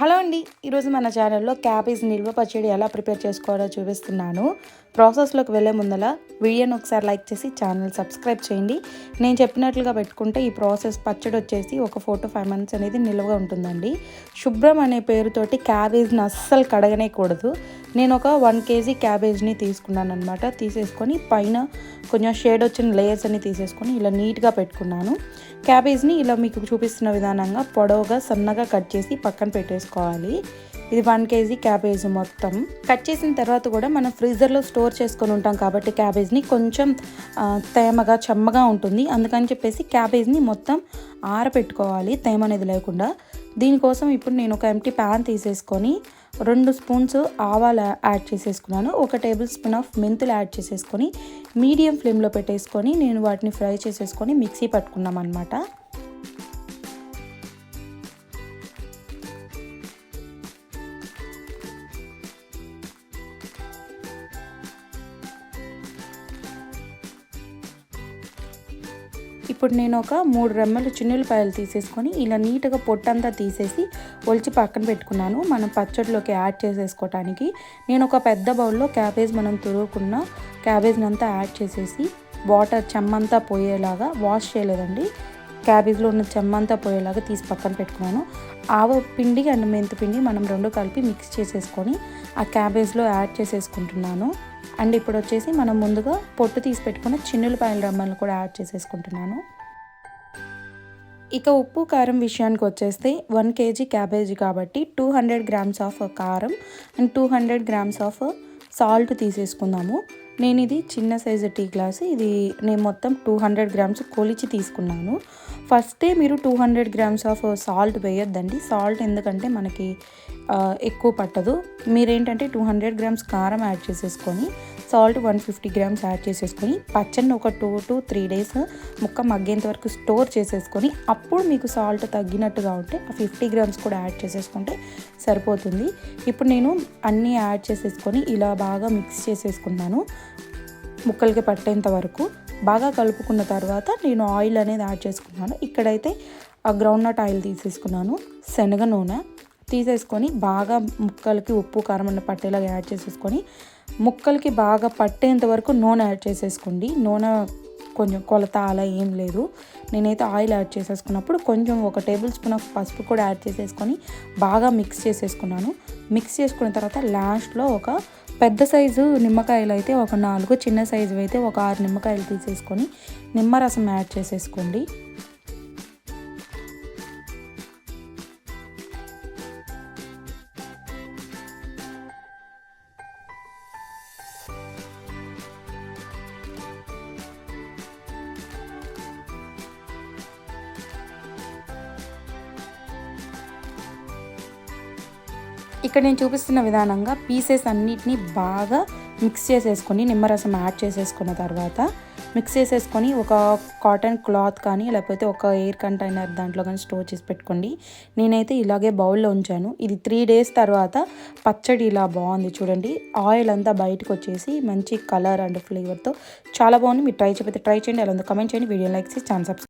Hello అండి ఈరోజు మన ఛానల్లో క్యాబేజ్ నిల్వ పచ్చడి ఎలా ప్రిపేర్ చేసుకోవాలో చూపిస్తున్నాను. ప్రాసెస్లోకి వెళ్ళే ముందల వీడియోని ఒకసారి లైక్ చేసి ఛానల్ సబ్స్క్రైబ్ చేయండి. నేను చెప్పినట్లుగా పెట్టుకుంటే ఈ ప్రాసెస్ పచ్చడి వచ్చేసి ఒక ఫోర్ టు ఫైవ్ మంత్స్ అనేది నిల్వగా ఉంటుందండి. శుభ్రం అనే పేరుతోటి క్యాబేజ్ని అస్సలు కడగనే కూడదు నేను ఒక వన్ కేజీ క్యాబేజ్ని తీసుకున్నాను అనమాట తీసేసుకొని పైన కొంచెం షేడ్ వచ్చిన లేయర్స్ అన్ని తీసేసుకొని ఇలా నీట్గా పెట్టుకున్నాను. క్యాబేజ్ని ఇలా మీకు చూపిస్తున్న విధానంగా పొడవుగా సన్నగా కట్ చేసి పక్కన పెట్టేసుకోవాలి. ఇది వన్ కేజీ క్యాబేజ్ మొత్తం. కట్ చేసిన తర్వాత కూడా మనం ఫ్రీజర్లో స్టోర్ చేసుకొని ఉంటాం కాబట్టి క్యాబేజ్ని కొంచెం తేమగా చెమ్మగా ఉంటుంది. అందుకని చెప్పేసి క్యాబేజ్ని మొత్తం ఆరబెట్టుకోవాలి తేమ అనేది లేకుండా. దీనికోసం ఇప్పుడు నేను ఒక ఎంటీ ప్యాన్ తీసేసుకొని రెండు స్పూన్స్ ఆవాలు యాడ్ చేసేసుకున్నాను. ఒక టేబుల్ స్పూన్ ఆఫ్ మెంతులు యాడ్ చేసేసుకొని మీడియం ఫ్లేమ్లో పెట్టేసుకొని నేను వాటిని ఫ్రై చేసేసుకొని మిక్సీ పట్టుకున్నాం అనమాట ఇప్పుడు నేను ఒక మూడు రెమ్మలు చిన్నులపాయలు తీసేసుకొని ఇలా నీట్గా పొట్టంతా తీసేసి ఒలిచి పక్కన పెట్టుకున్నాను. మనం పచ్చడిలోకి యాడ్ చేసేసుకోవటానికి నేను ఒక పెద్ద బౌల్లో క్యాబేజ్ మనం తురుకున్న క్యాబేజ్ని అంతా యాడ్ చేసేసి వాటర్ చెమ్మంతా పోయేలాగా వాష్ చేయలేదండి. క్యాబేజ్లో ఉన్న చెమ్మంతా పోయేలాగా తీసి పక్కన పెట్టుకున్నాను. ఆవ పిండి అండ్ మెంతు పిండి మనం రెండు కలిపి మిక్స్ చేసేసుకొని ఆ క్యాబేజ్లో యాడ్ చేసేసుకుంటున్నాను. అండ్ ఇప్పుడు వచ్చేసి మనం ముందుగా పొట్టు తీసి పెట్టుకున్న చిన్నులపాయల రమ్మలను కూడా యాడ్ చేసేసుకుంటున్నాను. ఇక ఉప్పు కారం విషయానికి వచ్చేస్తే వన్ కేజీ క్యాబేజీ కాబట్టి టూ హండ్రెడ్ గ్రామ్స్ ఆఫ్ కారం and two hundred grams of salt తీసేసుకుందాము. నేను ఇది చిన్న సైజు టీ గ్లాస్ ఇది నేను మొత్తం టూ హండ్రెడ్ గ్రామ్స్ కొలిచి తీసుకున్నాను. ఫస్టే మీరు two hundred grams of salt వేయొద్దండి. Salt ఎందుకంటే మనకి ఎక్కువ పట్టదు. మీరేంటంటే టూ హండ్రెడ్ గ్రామ్స్ కారం యాడ్ చేసేసుకొని salt one fifty grams add చేసేసుకొని పచ్చడిని ఒక టూ టు త్రీ డేస్ ముక్క మగ్గేంత వరకు స్టోర్ చేసేసుకొని అప్పుడు మీకు సాల్ట్ తగ్గినట్టుగా ఉంటే ఆ ఫిఫ్టీ గ్రామ్స్ కూడా యాడ్ చేసేసుకుంటే సరిపోతుంది. ఇప్పుడు నేను అన్నీ యాడ్ చేసేసుకొని ఇలా బాగా మిక్స్ చేసేసుకున్నాను ముక్కలకి పట్టేంత వరకు. బాగా కలుపుకున్న తర్వాత నేను ఆయిల్ అనేది యాడ్ చేసుకున్నాను. ఇక్కడైతే ఆ గ్రౌండ్ నట్ ఆయిల్ తీసేసుకున్నాను. శనగ నూనె తీసేసుకొని బాగా ముక్కలకి ఉప్పు కారం అన్న పట్టేలాగా యాడ్ చేసేసుకొని ముక్కలకి బాగా పట్టేంత వరకు నూనె యాడ్ చేసేసుకోండి. నూనె కొంచెం కొలత అలా ఏం లేదు. నేనైతే ఆయిల్ యాడ్ చేసేసుకున్నప్పుడు కొంచెం ఒక టేబుల్ స్పూన్ ఆఫ్ పసుపు కూడా యాడ్ చేసేసుకొని బాగా మిక్స్ చేసేసుకున్నాను. మిక్స్ చేసుకున్న తర్వాత లాస్ట్లో ఒక పెద్ద సైజు నిమ్మకాయలు అయితే ఒక నాలుగు చిన్న సైజు అయితే ఒక ఆరు నిమ్మకాయలు తీసేసుకొని నిమ్మరసం యాడ్ చేసేసుకోండి. ఇక్కడ నేను చూపిస్తున్న విధానంగా పీసెస్ అన్నిటినీ బాగా మిక్స్ చేసేసుకొని నిమ్మరసం యాడ్ చేసేసుకున్న తర్వాత మిక్స్ చేసేసుకొని ఒక కాటన్ క్లాత్ కానీ లేకపోతే ఒక ఎయిర్ కంటైనర్ దాంట్లో కానీ స్టోర్ చేసి పెట్టుకోండి. నేనైతే ఇలాగే బౌల్లో ఉంచాను. ఇది త్రీ డేస్ తర్వాత పచ్చడి ఇలా బాగుంది చూడండి. ఆయిల్ అంతా బయటకు వచ్చేసి మంచి కలర్ అండ్ ఫ్లేవర్తో చాలా బాగుంది. మీరు ట్రై చేయకపోతే ట్రై చేయండి. అలా కమెంట్ చేయండి. వీడియో లైక్ చేసి ఛానల్ సబ్స్క్రైబ్